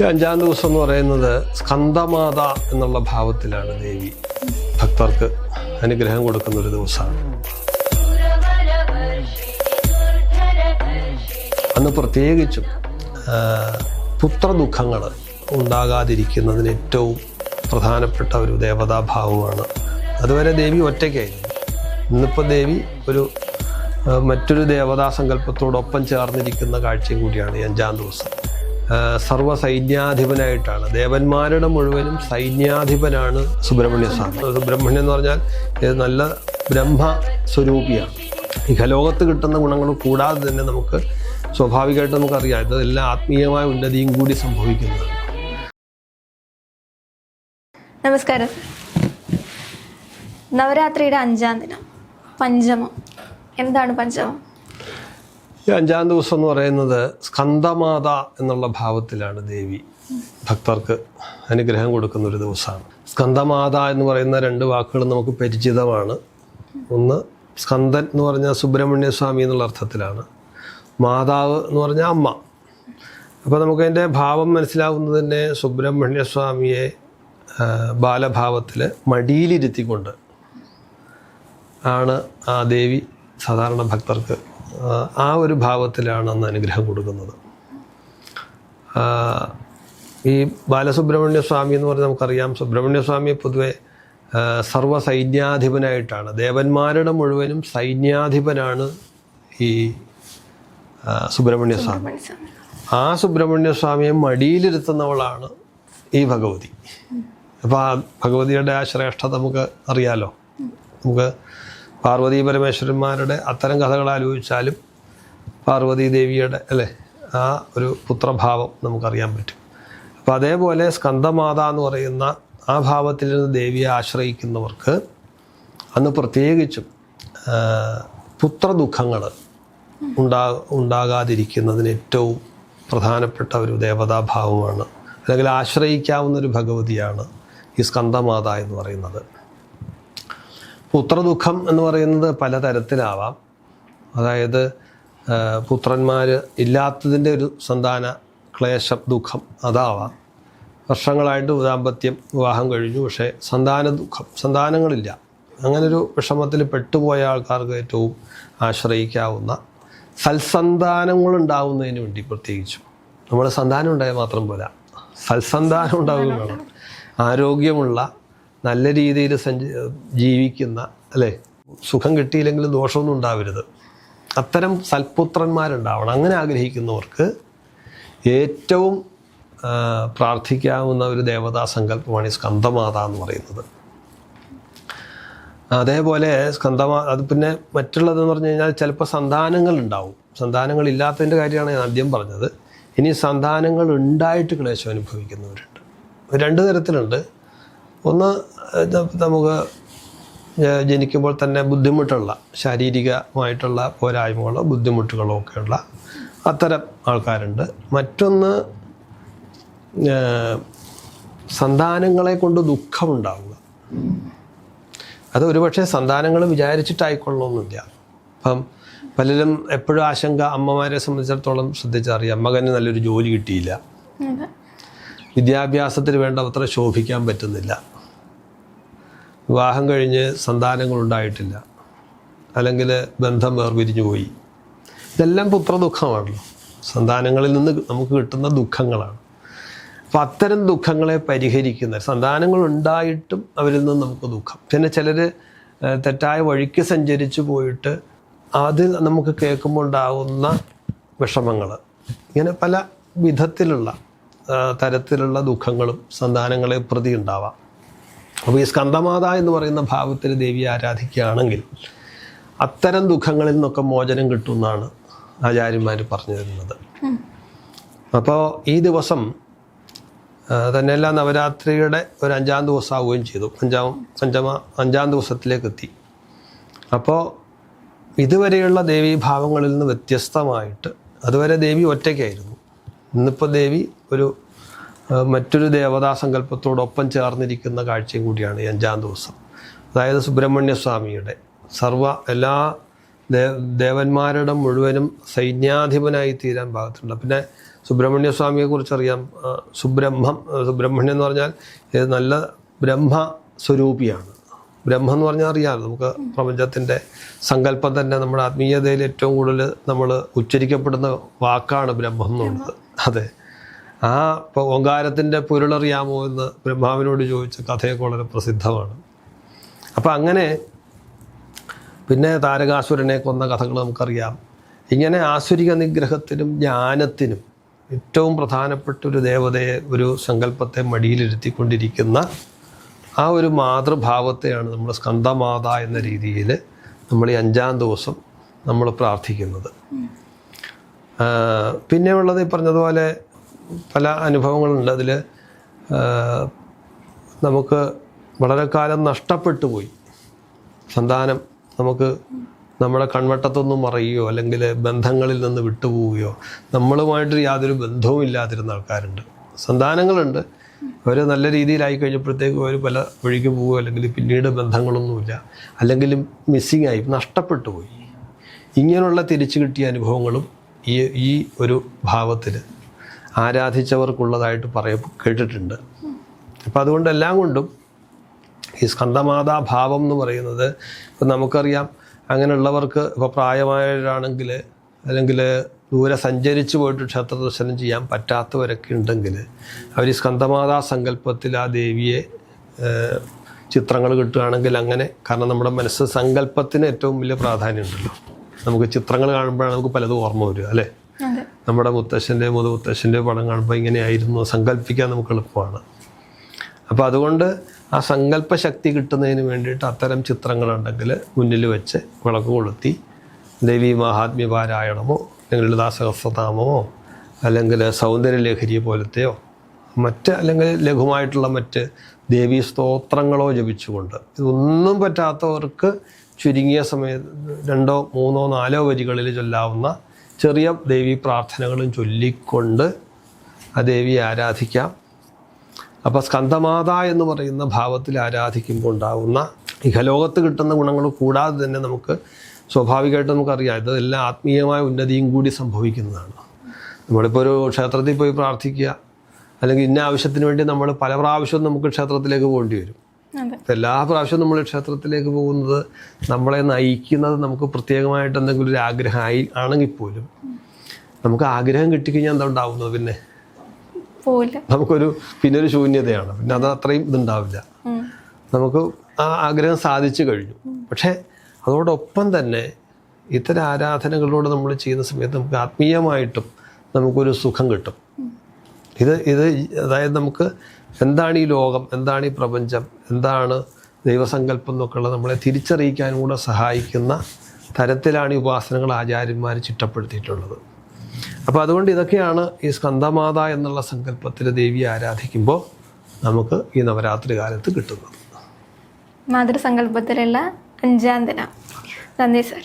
ഈ അഞ്ചാം ദിവസം എന്ന് പറയുന്നത് സ്കന്ദമാത എന്നുള്ള ഭാവത്തിലാണ് ദേവി. ഭക്തർക്ക് അനുഗ്രഹം കൊടുക്കുന്ന ഒരു ദിവസമാണ്. അന്ന് പ്രത്യേകിച്ചും പുത്രദുഃഖങ്ങൾ ഉണ്ടാകാതിരിക്കുന്നതിന് ഏറ്റവും പ്രധാനപ്പെട്ട ഒരു ദേവതാഭാവമാണ്. അതുവരെ ദേവി ഒറ്റയ്ക്കായിരുന്നു. ഇന്നിപ്പോൾ ദേവി ഒരു മറ്റൊരു ദേവതാ സങ്കല്പത്തോടൊപ്പം ചേർന്നിരിക്കുന്ന കാഴ്ചയും കൂടിയാണ് ഈ അഞ്ചാം ദിവസം. സർവ സൈന്യാധിപനായിട്ടാണ് ദേവന്മാരുടെ മുഴുവനും സൈന്യാധിപനാണ് സുബ്രഹ്മണ്യ സ്വാമി. സുബ്രഹ്മണ്യം എന്ന് പറഞ്ഞാൽ ഇത് നല്ല ബ്രഹ്മ സ്വരൂപിയാണ് ഇഹലോകത്ത് കിട്ടുന്ന ഗുണങ്ങൾ കൂടാതെ തന്നെ നമുക്ക് സ്വാഭാവികമായിട്ട് നമുക്കറിയാം. ഇത് എല്ലാ ആത്മീയമായ ഉന്നതിയും കൂടി സംഭവിക്കുന്നതാണ്. നമസ്കാരം. നവരാത്രിയുടെ അഞ്ചാം ദിനം. പഞ്ചമം. എന്താണ് പഞ്ചമം? ഈ അഞ്ചാം ദിവസം എന്ന് പറയുന്നത് സ്കന്ദമാത എന്നുള്ള ഭാവത്തിലാണ് ദേവി. ഭക്തർക്ക് അനുഗ്രഹം കൊടുക്കുന്ന ഒരു ദിവസമാണ്. സ്കന്ദമാത എന്ന് പറയുന്ന രണ്ട് വാക്കുകൾ നമുക്ക് പരിചിതമാണ്. ഒന്ന് സ്കന്ദൻ എന്ന് പറഞ്ഞാൽ സുബ്രഹ്മണ്യ സ്വാമി എന്നുള്ള അർത്ഥത്തിലാണ്. മാതാവ് എന്ന് പറഞ്ഞാൽ അമ്മ. അപ്പോൾ നമുക്കതിന്റെ ഭാവം മനസ്സിലാവുന്നത് തന്നെ സുബ്രഹ്മണ്യ സ്വാമിയെ ബാലഭാവത്തിൽ മടിയിലിരുത്തിക്കൊണ്ട് ആണ് ആ ദേവി സാധാരണ ഭക്തർക്ക് ആ, ഒരു ഭാവത്തിലാണ് അന്ന് അനുഗ്രഹം കൊടുക്കുന്നത്. ഈ ബാലസുബ്രഹ്മണ്യ സ്വാമി എന്ന് പറഞ്ഞാൽ നമുക്കറിയാം. സുബ്രഹ്മണ്യ സ്വാമി പൊതുവെ സർവ സൈന്യാധിപനായിട്ടാണ് ദേവന്മാരുടെ മുഴുവനും സൈന്യാധിപനാണ് ഈ സുബ്രഹ്മണ്യസ്വാമി സുബ്രഹ്മണ്യ സ്വാമി. ആ സുബ്രഹ്മണ്യ സ്വാമിയെ മടിയിലിരുത്തുന്നവളാണ് ഈ ഭഗവതി. അപ്പോൾ ആ ഭഗവതിയുടെ ആ ശ്രേഷ്ഠത നമുക്ക് അറിയാലോ? നമുക്ക് പാർവതി പരമേശ്വരന്മാരുടെ അത്തരം കഥകൾ ആലോചിച്ചാലും പാർവതി ദേവിയുടെ അല്ലേ? ആ ഒരു പുത്രഭാവം നമുക്കറിയാൻ പറ്റും. അപ്പോൾ അതേപോലെ സ്കന്ദമാത എന്ന് പറയുന്ന ആ ഭാവത്തിൽ നിന്ന് ദേവിയെ ആശ്രയിക്കുന്നവർക്ക് അന്ന് പ്രത്യേകിച്ചും പുത്രദുഃഖങ്ങൾ ഉണ്ടാ ഉണ്ടാകാതിരിക്കുന്നതിന് ഏറ്റവും പ്രധാനപ്പെട്ട ഒരു ദേവതാഭാവമാണ്. അല്ലെങ്കിൽ ആശ്രയിക്കാവുന്ന ഒരു ഭഗവതിയാണ് ഈ സ്കന്ദമാത എന്ന് പറയുന്നത്. പുത്രദുഃഖം എന്ന് പറയുന്നത് പലതരത്തിലാവാം. അതായത് പുത്രന്മാർ ഇല്ലാത്തതിന്റെ ഒരു സന്താന ക്ലേശം ദുഃഖം അതാവാം. വർഷങ്ങളായിട്ട് ദാമ്പത്യം വിവാഹം കഴിഞ്ഞു പക്ഷേ സന്താന ദുഃഖം സന്താനങ്ങളില്ല. അങ്ങനൊരു വിഷമത്തിൽ പെട്ടുപോയ ആൾക്കാർക്ക് ഏറ്റവും ആശ്രയിക്കാവുന്ന സൽസന്താനങ്ങളുണ്ടാവുന്നതിന് വേണ്ടി പ്രത്യേകിച്ചും. നമ്മൾ സന്താനം ഉണ്ടായാൽ മാത്രം പോരാ. സൽസന്താനം ഉണ്ടാവുകയും വേണം ആരോഗ്യമുള്ള നല്ല രീതിയിൽ സഞ്ച ജീവിക്കുന്ന അല്ലേ? സുഖം കിട്ടിയില്ലെങ്കിലും ദോഷമൊന്നും ഉണ്ടാവരുത്. അത്തരം സൽപുത്രന്മാരുണ്ടാവണം. അങ്ങനെ ആഗ്രഹിക്കുന്നവർക്ക് ഏറ്റവും പ്രാർത്ഥിക്കാവുന്ന ഒരു ദേവതാ സങ്കല്പമാണ് ഈ സ്കന്ധമാത എന്ന് പറയുന്നത്. അതേപോലെ സ്കന്ധമാ അത് പിന്നെ മറ്റുള്ളതെന്ന് പറഞ്ഞു കഴിഞ്ഞാൽ ചിലപ്പോൾ സന്താനങ്ങൾ ഉണ്ടാവും. സന്താനങ്ങൾ ഇല്ലാത്തതിന്റെ കാര്യമാണ് ഞാൻ ആദ്യം പറഞ്ഞത്. ഇനി സന്താനങ്ങൾ ഉണ്ടായിട്ട് ക്ലേശം അനുഭവിക്കുന്നവരുണ്ട്. രണ്ട് തരത്തിലുണ്ട്. ഒന്ന് നമുക്ക് ജനിക്കുമ്പോൾ തന്നെ ബുദ്ധിമുട്ടുള്ള ശാരീരികമായിട്ടുള്ള പോരായ്മകളോ ബുദ്ധിമുട്ടുകളോ ഒക്കെയുള്ള അത്തരം ആൾക്കാരുണ്ട്. മറ്റൊന്ന് സന്താനങ്ങളെ കൊണ്ട് ദുഃഖമുണ്ടാവുക. അത് ഒരുപക്ഷെ സന്താനങ്ങൾ വിചാരിച്ചിട്ടായിക്കൊള്ളണമെന്നില്ല. അപ്പം പലരും എപ്പോഴും ആശങ്ക അമ്മമാരെ സംബന്ധിച്ചിടത്തോളം ശ്രദ്ധിച്ചറിയാം മകന് നല്ലൊരു ജോലി കിട്ടിയില്ല. വിദ്യാഭ്യാസത്തിന് വേണ്ടത്ര ശോഭിക്കാൻ പറ്റുന്നില്ല. വിവാഹം കഴിഞ്ഞ് സന്താനങ്ങളുണ്ടായിട്ടില്ല അല്ലെങ്കിൽ ബന്ധം വേർപിരിഞ്ഞു പോയി. ഇതെല്ലാം പുത്രദുഃഖമാണല്ലോ സന്താനങ്ങളിൽ നിന്ന് നമുക്ക് കിട്ടുന്ന ദുഃഖങ്ങളാണ്. അപ്പം അത്തരം ദുഃഖങ്ങളെ പരിഹരിക്കുന്ന സന്താനങ്ങൾ ഉണ്ടായിട്ടും അവരിൽ നിന്ന് നമുക്ക് ദുഃഖം. പിന്നെ ചിലർ തെറ്റായ വഴിക്ക് സഞ്ചരിച്ചു പോയിട്ട് അതിൽ നമുക്ക് കേൾക്കുമ്പോൾ ഉണ്ടാകുന്ന വിഷമങ്ങൾ ഇങ്ങനെ പല വിധത്തിലുള്ള തരത്തിലുള്ള ദുഃഖങ്ങളും സന്താനങ്ങളെ പ്രതി ഉണ്ടാവാം. അപ്പോൾ ഈ സ്കന്ധമാത എന്ന് പറയുന്ന ഭാവത്തിൽ ദേവിയെ ആരാധിക്കുകയാണെങ്കിൽ അത്തരം ദുഃഖങ്ങളിൽ നിന്നൊക്കെ മോചനം കിട്ടുമെന്നാണ് ആചാര്യന്മാർ പറഞ്ഞു തരുന്നത്. അപ്പോൾ ഈ ദിവസം തന്നെയല്ല നവരാത്രിയുടെ ഒരു അഞ്ചാം ദിവസം ആവുകയും ചെയ്തു. അഞ്ചാം അഞ്ചാം അഞ്ചാം ദിവസത്തിലേക്ക് എത്തി അപ്പോൾ ഇതുവരെയുള്ള ദേവീഭാവങ്ങളിൽ നിന്ന് വ്യത്യസ്തമായിട്ട് അതുവരെ ദേവി ഒറ്റയ്ക്കായിരുന്നു. ഇന്നിപ്പോൾ ദേവി ഒരു മറ്റൊരു ദേവതാ സങ്കല്പത്തോടൊപ്പം ചേർന്നിരിക്കുന്ന കാഴ്ചയും കൂടിയാണ് ഈ അഞ്ചാം ദിവസം. അതായത് സുബ്രഹ്മണ്യ സ്വാമിയുടെ സർവ എല്ലാ ദേവന്മാരുടെ മുഴുവനും സൈന്യാധിപനായി തീരാൻ ഭാഗത്തുണ്ട്. പിന്നെ സുബ്രഹ്മണ്യ സ്വാമിയെ കുറിച്ച് അറിയാം സുബ്രഹ്മം സുബ്രഹ്മണ്യം എന്ന് പറഞ്ഞാൽ ഇത് നല്ല ബ്രഹ്മ സ്വരൂപിയാണ് ബ്രഹ്മം എന്ന് പറഞ്ഞാൽ അറിയാമല്ലോ നമുക്ക് പ്രപഞ്ചത്തിന്റെ സങ്കല്പം തന്നെ നമ്മുടെ ആത്മീയതയിൽ ഏറ്റവും കൂടുതൽ നമ്മൾ ഉച്ചരിക്കപ്പെടുന്ന വാക്കാണ് ബ്രഹ്മം എന്നുള്ളത്. അതെ. ആ ഇപ്പോൾ ഓങ്കാരത്തിന്റെ പൊരുളറിയാമോ എന്ന് ബ്രഹ്മാവിനോട് ചോദിച്ച കഥയൊക്കെ വളരെ പ്രസിദ്ധമാണ്. അപ്പം അങ്ങനെ പിന്നെ താരകാസുരനെ കൊന്ന കഥകൾ നമുക്കറിയാം. ഇങ്ങനെ ആസുരിക നിഗ്രഹത്തിനും ജ്ഞാനത്തിനും ഏറ്റവും പ്രധാനപ്പെട്ട ഒരു ദേവതയെ ഒരു സങ്കല്പത്തെ മടിയിലിരുത്തിക്കൊണ്ടിരിക്കുന്ന ആ ഒരു മാതൃഭാവത്തെയാണ് നമ്മൾ സ്കന്ധമാത എന്ന രീതിയിൽ നമ്മൾ ഈ അഞ്ചാം ദിവസം നമ്മൾ പ്രാർത്ഥിക്കുന്നത്. പിന്നെ ഉള്ളത് ഈ പറഞ്ഞതുപോലെ പല അനുഭവങ്ങളുണ്ട്. അതിൽ നമുക്ക് വളരെ കാലം നഷ്ടപ്പെട്ടു പോയി. സന്താനം നമുക്ക് നമ്മുടെ കൺവട്ടത്തൊന്നും മറയുകയോ അല്ലെങ്കിൽ ബന്ധങ്ങളിൽ നിന്ന് വിട്ടുപോവുകയോ നമ്മളുമായിട്ട് യാതൊരു ബന്ധവും ഇല്ലാതിരുന്ന ആൾക്കാരുണ്ട്. സന്താനങ്ങളുണ്ട്. അവർ നല്ല രീതിയിലായി കഴിഞ്ഞപ്പോഴത്തേക്കും അവർ പല വഴിക്ക് പോവുകയോ അല്ലെങ്കിൽ പിന്നീട് ബന്ധങ്ങളൊന്നുമില്ല. അല്ലെങ്കിൽ മിസ്സിങ് ആയി നഷ്ടപ്പെട്ടു പോയി. ഇങ്ങനെയുള്ള തിരിച്ചു കിട്ടിയ അനുഭവങ്ങളും ഈ ഈ ഒരു ഭാവത്തിൽ ആരാധിച്ചവർക്കുള്ളതായിട്ട് പറയ കേട്ടിട്ടുണ്ട്. അപ്പം അതുകൊണ്ട് എല്ലാം കൊണ്ടും ഈ സ്കന്ധമാതാ ഭാവം എന്ന് പറയുന്നത് ഇപ്പം നമുക്കറിയാം അങ്ങനെയുള്ളവർക്ക് ഇപ്പോൾ പ്രായമായവരാണെങ്കിൽ അല്ലെങ്കിൽ ദൂരെ സഞ്ചരിച്ച് പോയിട്ട് ക്ഷേത്ര ദർശനം ചെയ്യാൻ പറ്റാത്തവരൊക്കെ ഉണ്ടെങ്കിൽ അവർ ഈ സ്കന്ധമാതാ സങ്കല്പത്തിൽ ആ ദേവിയെ ചിത്രങ്ങൾ കിട്ടുകയാണെങ്കിൽ അങ്ങനെ കാരണം നമ്മുടെ മനസ്സ് സങ്കല്പത്തിന് ഏറ്റവും വലിയ പ്രാധാന്യമുണ്ടല്ലോ നമുക്ക് ചിത്രങ്ങൾ കാണുമ്പോഴാണ് നമുക്ക് പലതും ഓർമ്മ വരിക അല്ലേ? നമ്മുടെ മുത്തശ്ശന്റെ മുതുമുത്തശ്ശന്റെ പടം കാണുമ്പോൾ ഇങ്ങനെയായിരുന്നു സങ്കല്പിക്കാൻ നമുക്ക് എളുപ്പമാണ്. അപ്പോൾ അതുകൊണ്ട് ആ സങ്കല്പ ശക്തി കിട്ടുന്നതിന് വേണ്ടിയിട്ട് അത്തരം ചിത്രങ്ങളുണ്ടെങ്കിൽ മുന്നിൽ വെച്ച് വിളക്ക് കൊളുത്തി ദേവി മഹാത്മ്യ പാരായണമോ അല്ലെങ്കിൽ ലളിതാസഹസ്രനാമമോ അല്ലെങ്കിൽ സൗന്ദര്യലഹരി പോലത്തെയോ മറ്റ് അല്ലെങ്കിൽ ലഘുമായിട്ടുള്ള മറ്റ് ദേവീ സ്തോത്രങ്ങളോ ജപിച്ചുകൊണ്ട്. ഇതൊന്നും പറ്റാത്തവർക്ക് ചുരുങ്ങിയ സമയത്ത് രണ്ടോ മൂന്നോ നാലോ വരികളിൽ ചൊല്ലാവുന്ന ചെറിയ ദേവി പ്രാർത്ഥനകളും ചൊല്ലിക്കൊണ്ട് ആ ദേവിയെ ആരാധിക്കാം. അപ്പോൾ സ്കന്ധമാത എന്ന് പറയുന്ന ഭാവത്തിൽ ആരാധിക്കുമ്പോൾ ഉണ്ടാകുന്ന ഇഹലോകത്ത് കിട്ടുന്ന ഗുണങ്ങൾ കൂടാതെ തന്നെ നമുക്ക് സ്വാഭാവികമായിട്ട് നമുക്കറിയാം. ഇതെല്ലാം ആത്മീയമായ ഉന്നതിയും കൂടി സംഭവിക്കുന്നതാണ്. നമ്മളിപ്പോൾ ഒരു ക്ഷേത്രത്തിൽ പോയി പ്രാർത്ഥിക്കുക അല്ലെങ്കിൽ ഇന്ന ആവശ്യത്തിന് വേണ്ടി നമ്മൾ പല പ്രാവശ്യവും നമുക്ക് ക്ഷേത്രത്തിലേക്ക് പോകേണ്ടി വരും. എല്ലാ പ്രാവശ്യവും നമ്മൾ ക്ഷേത്രത്തിലേക്ക് പോകുന്നത് നമ്മളെ നയിക്കുന്നത് നമുക്ക് പ്രത്യേകമായിട്ട് എന്തെങ്കിലും ഒരു ആയി ആണെങ്കിൽ പോലും നമുക്ക് ആഗ്രഹം കിട്ടിക്കഴിഞ്ഞാൽ എന്താ ഉണ്ടാവുന്നത് പിന്നെ? നമുക്കൊരു പിന്നെ ഒരു ശൂന്യതയാണ്. പിന്നെ അത് അത്രയും ഇതുണ്ടാവില്ല. നമുക്ക് ആ ആഗ്രഹം സാധിച്ചു കഴിഞ്ഞു. പക്ഷേ അതോടൊപ്പം തന്നെ ഇത്തരം ആരാധനകളിലൂടെ നമ്മൾ ചെയ്യുന്ന സമയത്ത് നമുക്ക് ആത്മീയമായിട്ടും നമുക്കൊരു സുഖം കിട്ടും. ഇത് ഇത് അതായത് നമുക്ക് എന്താണ് ഈ ലോകം എന്താണ് ഈ പ്രപഞ്ചം എന്താണ് ദൈവസങ്കല്പം എന്നൊക്കെയുള്ളത് നമ്മളെ തിരിച്ചറിയിക്കാനും കൂടെ സഹായിക്കുന്ന തരത്തിലാണ് ഈ ഉപാസനകൾ ആചാര്യന്മാർ ചിട്ടപ്പെടുത്തിയിട്ടുള്ളത്. അപ്പോൾ അതുകൊണ്ട് ഇതൊക്കെയാണ് ഈ സ്കന്ദമാത എന്നുള്ള സങ്കല്പത്തിൽ ദേവിയെ ആരാധിക്കുമ്പോൾ നമുക്ക് ഈ നവരാത്രി കാലത്ത് കിട്ടുന്നത്. മാതൃസങ്കല്പത്തിലുള്ള അഞ്ചാം ദിനം. നന്ദി സർ.